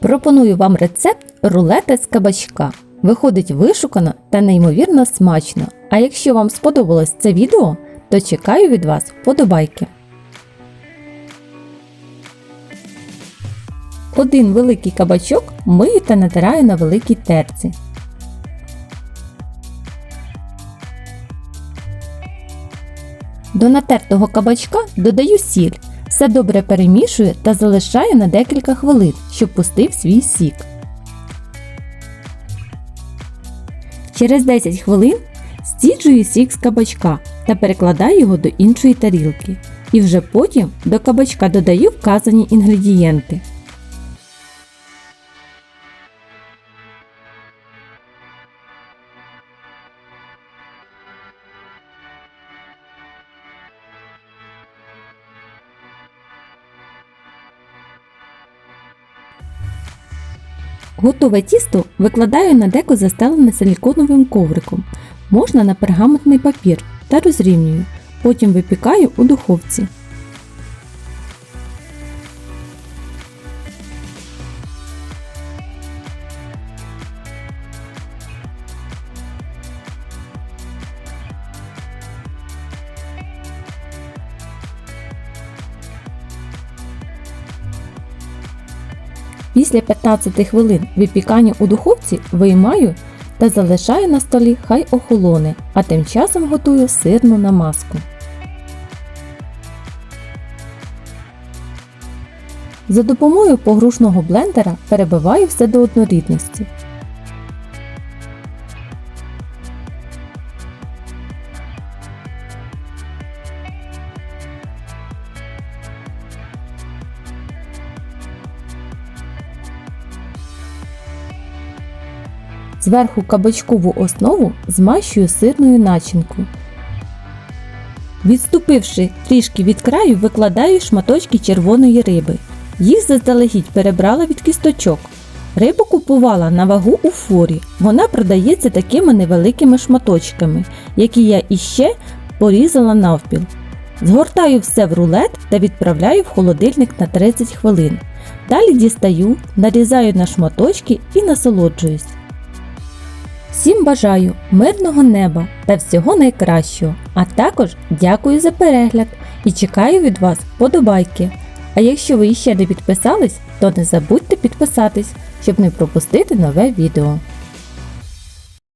Пропоную вам рецепт рулета з кабачка. Виходить вишукано та неймовірно смачно. А якщо вам сподобалось це відео, то чекаю від вас вподобайки. Один великий кабачок мию та натираю на великій терці. До натертого кабачка додаю сіль. Все добре перемішую та залишаю на декілька хвилин, щоб пустив свій сік. Через 10 хвилин стіджую сік з кабачка та перекладаю його до іншої тарілки. І вже потім до кабачка додаю вказані інгредієнти. Готове тісто викладаю на деко застелене силіконовим ковриком. Можна на пергаментний папір та розрівнюю. Потім випікаю у духовці. Після 15 хвилин випікання у духовці виймаю та залишаю на столі хай охолоне, а тим часом готую сирну намазку. За допомогою погрушного блендера перебиваю все до однорідності. Зверху кабачкову основу змащую сирною начинкою. Відступивши трішки від краю, викладаю шматочки червоної риби. Їх заздалегідь перебрала від кісточок. Рибу купувала на вагу у форі. Вона продається такими невеликими шматочками, які я іще порізала навпіл. Згортаю все в рулет та відправляю в холодильник на 30 хвилин. Далі дістаю, нарізаю на шматочки і насолоджуюсь. Всім бажаю мирного неба та всього найкращого, а також дякую за перегляд і чекаю від вас подобайки. А якщо ви ще не підписались, то не забудьте підписатись, щоб не пропустити нове відео.